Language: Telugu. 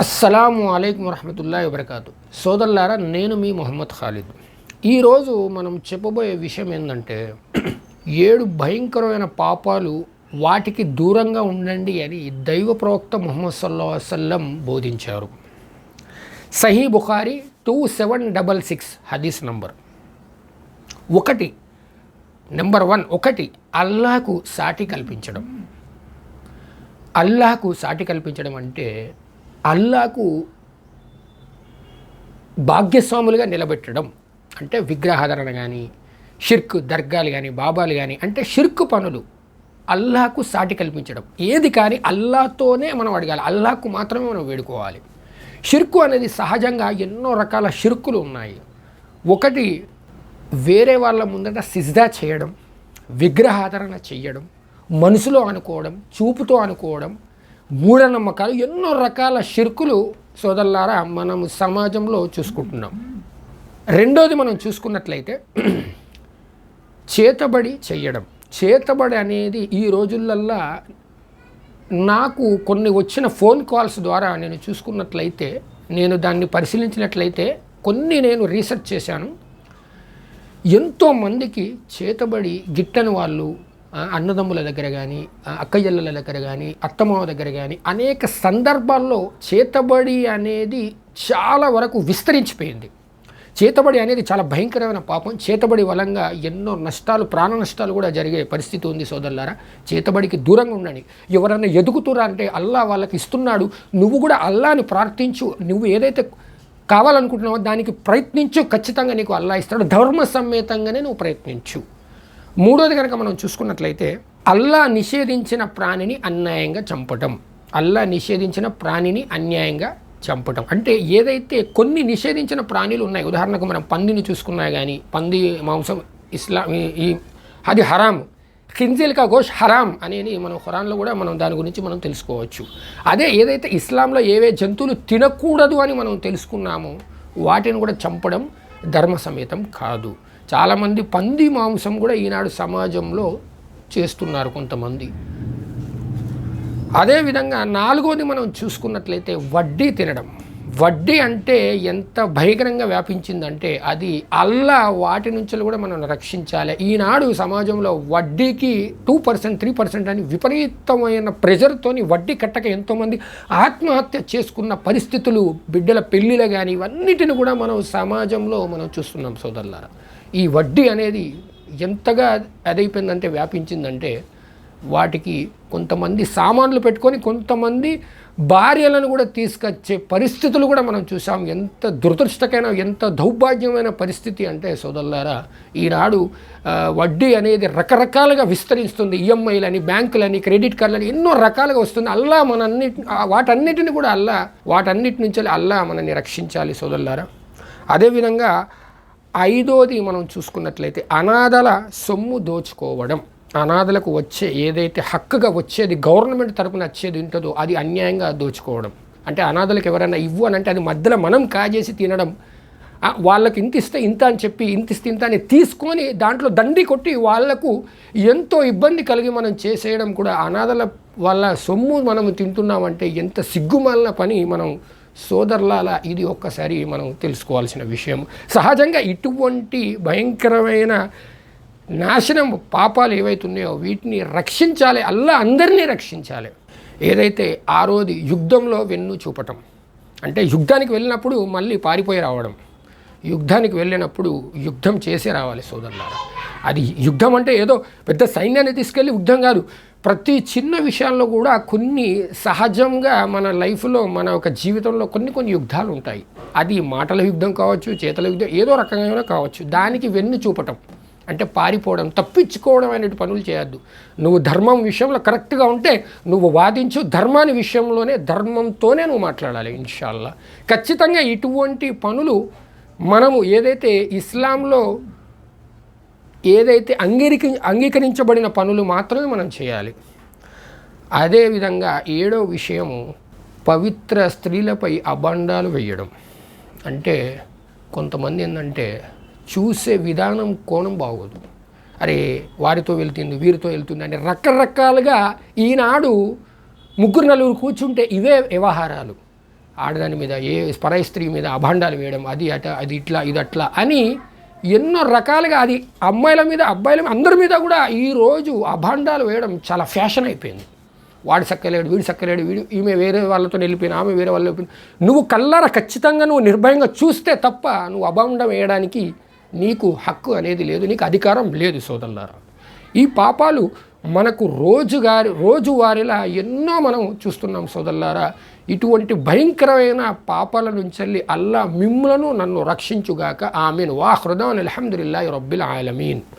అస్సలాము అలైకుం వరహమతుల్లా వబర్కాతు. సోదరులారా నేను మీ మొహమ్మద్ ఖాలిద్. ఈరోజు మనం చెప్పబోయే విషయం ఏంటంటే ఏడు భయంకరమైన పాపాలు వాటికి దూరంగా ఉండండి అని దైవ ప్రవక్త ముహమ్మద్ సల్లా వసల్లం బోధించారు. Sahih Bukhari two seven double six హదీస్ నంబర్. ఒకటి నెంబర్ వన్ ఒకటి అల్లాహకు సాటి కల్పించడం. అల్లాహకు సాటి కల్పించడం అంటే అల్లాకు భాగ్యస్వాములుగా నిలబెట్టడం. అంటే విగ్రహాధరణ కానీ షిర్క్ దర్గాలు కానీ బాబాలు కానీ అంటే షిర్క్ పనులు అల్లాహకు సాటి కల్పించడం. ఏది కానీ అల్లాతోనే మనం అడగాలి. అల్లాహకు మాత్రమే మనం వేడుకోవాలి. షిర్కు అనేది సహజంగా ఎన్నో రకాల షిర్కులు ఉన్నాయి. ఒకటి వేరే వాళ్ళ ముందట సిజ్దా చేయడం విగ్రహాధరణ చేయడం మనసులో అనుకోవడం చూపుతో అనుకోవడం మూఢనమ్మకాలు ఎన్నో రకాల షిర్కులు సోదరులారా మనం సమాజంలో చూసుకుంటున్నాం. రెండోది మనం చూసుకున్నట్లయితే చేతబడి చెయ్యడం. చేతబడి అనేది ఈ రోజులల్లా నాకు కొన్ని వచ్చిన ఫోన్ కాల్స్ ద్వారా నేను చూసుకున్నట్లయితే నేను దాన్ని పరిశీలించినట్లయితే కొన్ని నేను రీసెర్చ్ చేశాను. ఎంతోమందికి చేతబడి గిట్టని వాళ్ళు అన్నదమ్ముల దగ్గర కానీ అక్కయ్యల దగ్గర కానీ అత్తమామ దగ్గర కానీ అనేక సందర్భాల్లో చేతబడి అనేది చాలా వరకు విస్తరించిపోయింది. చేతబడి అనేది చాలా భయంకరమైన పాపం. చేతబడి వలంగా ఎన్నో నష్టాలు ప్రాణ నష్టాలు కూడా జరిగే పరిస్థితి ఉంది సోదరులారా. చేతబడికి దూరంగా ఉండండి. ఎవరైనా ఎదుగుతురా అంటే అల్లా వాళ్ళకి ఇస్తున్నాడు. నువ్వు కూడా అల్లాని ప్రార్థించు. నువ్వు ఏదైతే కావాలనుకుంటున్నావో దానికి ప్రయత్నించు. ఖచ్చితంగా నీకు అల్లా ఇస్తాడు. ధర్మ సమేతంగానే నువ్వు ప్రయత్నించు. మూడోది కనుక మనం చూసుకున్నట్లయితే అల్లా నిషేధించిన ప్రాణిని అన్యాయంగా చంపటం. అల్లా నిషేధించిన ప్రాణిని అన్యాయంగా చంపటం. అంటే ఏదైతే కొన్ని నిషేధించిన ప్రాణులు ఉన్నాయి ఉదాహరణకు మనం పందిని చూసుకున్నా కానీ పంది మాంసం ఇస్లాం ఈ- అది హరాం. ఖింజిల్ కా గోష్ హరాం అనేది మనం ఖురాన్లో కూడా మనం దాని గురించి మనం తెలుసుకోవచ్చు. అదే ఏదైతే ఇస్లాంలో ఏవే జంతువులు తినకూడదు అని మనం తెలుసుకున్నామో వాటిని కూడా చంపడం ధర్మ సమేతం కాదు. చాలామంది పంది మాంసం కూడా ఈనాడు సమాజంలో చేస్తున్నారు కొంతమంది. అదేవిధంగా నాలుగోది మనం చూసుకున్నట్లయితే వడ్డీ తినడం. వడ్డీ అంటే ఎంత భయంకరంగా వ్యాపించిందంటే అది అల్లా వాటి నుంచి కూడా మనం రక్షించాలి. ఈనాడు సమాజంలో వడ్డీకి టూ పర్సెంట్ త్రీ పర్సెంట్ అని విపరీతమైన ప్రెజర్తోని వడ్డీ కట్టక ఎంతోమంది ఆత్మహత్య చేసుకున్న పరిస్థితులు బిడ్డల పెళ్ళిళ్ళ కానీ ఇవన్నిటిని కూడా మనం సమాజంలో మనం చూస్తున్నాం సోదరులారా. ఈ వడ్డీ అనేది ఎంతగా అదైపోయిందంటే వ్యాపించిందంటే వాటికి కొంతమంది సామాన్లు పెట్టుకొని కొంతమంది భార్యలను కూడా తీసుకొచ్చే పరిస్థితులు కూడా మనం చూసాం ఎంత దురదృష్టకైన ఎంత దౌర్భాగ్యమైన పరిస్థితి అంటే సోదరులారా ఈనాడు వడ్డీ అనేది రకరకాలుగా విస్తరిస్తుంది. ఈఎంఐలని బ్యాంకులని క్రెడిట్ కార్డులని ఎన్నో రకాలుగా వస్తుంది. అల్లా మనన్ని వాటన్నిటిని కూడా అల్లా వాటన్నిటి నుంచి అల్లా మనల్ని రక్షించాలి సోదరులారా. అదేవిధంగా ఐదోది మనం చూసుకున్నట్లయితే అనాథల సొమ్ము దోచుకోవడం. అనాథలకు వచ్చే ఏదైతే హక్కుగా వచ్చేది గవర్నమెంట్ తరపున వచ్చేది ఉంటుందో అది అన్యాయంగా దోచుకోవడం. అంటే అనాథలకు ఎవరైనా ఇవ్వు అని అంటే అది మధ్యలో మనం కాజేసి తినడం. వాళ్ళకి ఇంత ఇస్తే ఇంత అని చెప్పి ఇంత ఇస్తే ఇంత అని తీసుకొని దాంట్లో దండి కొట్టి వాళ్ళకు ఎంతో ఇబ్బంది కలిగి మనం చేసేయడం కూడా అనాథల వాళ్ళ సొమ్ము మనం తింటున్నామంటే ఎంత సిగ్గుమాలిన పని మనం సోదరులాల ఇది ఒక్కసారి మనం తెలుసుకోవాల్సిన విషయం. సహజంగా ఇటువంటి భయంకరమైన నాశనం పాపాలు ఏవైతున్నాయో వీటిని రక్షించాలి. అల్లా అందరినీ రక్షించాలి. ఏదైతే ఆ రోజు యుద్ధంలో వెన్ను చూపటం అంటే యుద్ధానికి వెళ్ళినప్పుడు మళ్ళీ పారిపోయి రావడం యుద్ధానికి వెళ్ళినప్పుడు యుద్ధం చేసే రావాలి సోదరులారా. అది యుద్ధం అంటే ఏదో పెద్ద సైన్యాన్ని తీసుకెళ్ళి యుద్ధం కాదు. ప్రతి చిన్న విషయాల్లో కూడా కొన్ని సహజంగా మన లైఫ్లో మన ఒక జీవితంలో కొన్ని కొన్ని యుద్ధాలు ఉంటాయి. అది మాటల యుద్ధం కావచ్చు చేతల యుద్ధం ఏదో రకంగా కావచ్చు. దానికి వెన్ను చూపటం అంటే పారిపోవడం తప్పించుకోవడం అనేటి పనులు చేయొద్దు. నువ్వు ధర్మం విషయంలో కరెక్ట్గా ఉంటే నువ్వు వాదించు ధర్మాన్ని విషయంలోనే ధర్మంతోనే నువ్వు మాట్లాడాలి ఇన్షాల్లా. ఖచ్చితంగా ఇటువంటి పనులు మనము ఏదైతే ఇస్లాంలో ఏదైతే అంగీకరి అంగీకరించబడిన పనులు మాత్రమే మనం చేయాలి. అదేవిధంగా ఏడో విషయము పవిత్ర స్త్రీలపై అబండాలు వేయడం. అంటే కొంతమంది ఏంటంటే చూసే విధానం కోణం బాగోదు. అరే వారితో వెళ్తుంది వీరితో వెళ్తుంది అంటే రకరకాలుగా ఈనాడు ముగ్గురు నలుగురు కూర్చుంటే ఇవే వ్యవహారాలు. ఆడదాని మీద ఏ పరాయి స్త్రీ మీద అభాండాలు వేయడం అది అట అది ఇట్లా ఇది అట్లా అని ఎన్నో రకాలుగా అది అమ్మాయిల మీద అబ్బాయిల మీద అందరి మీద కూడా ఈరోజు అభాండాలు వేయడం చాలా ఫ్యాషన్ అయిపోయింది. వాడు సక్కలేడు వీడు సక్కలేడు వీడు ఈమె వేరే వాళ్ళతో వెళ్ళిపోయిన ఆమె వేరే వాళ్ళు వెళ్ళిపోయిన. నువ్వు కల్లార ఖచ్చితంగా నువ్వు నిర్భయంగా చూస్తే తప్ప నువ్వు అభాండం వేయడానికి నీకు హక్కు అనేది లేదు నీకు అధికారం లేదు సోదరులారా. ఈ పాపాలు మనకు రోజుగారి రోజువారీలా ఎన్నో మనం చూస్తున్నాం సోదల్లారా ఇటువంటి భయంకరమైన పాపాల నుంచి అల్లా మిమ్ములను నన్ను రక్షించుగాక. ఆమెను. వా హృదయం అల్హమ్దుల్లా రబ్బిల్ ఆలమీన్.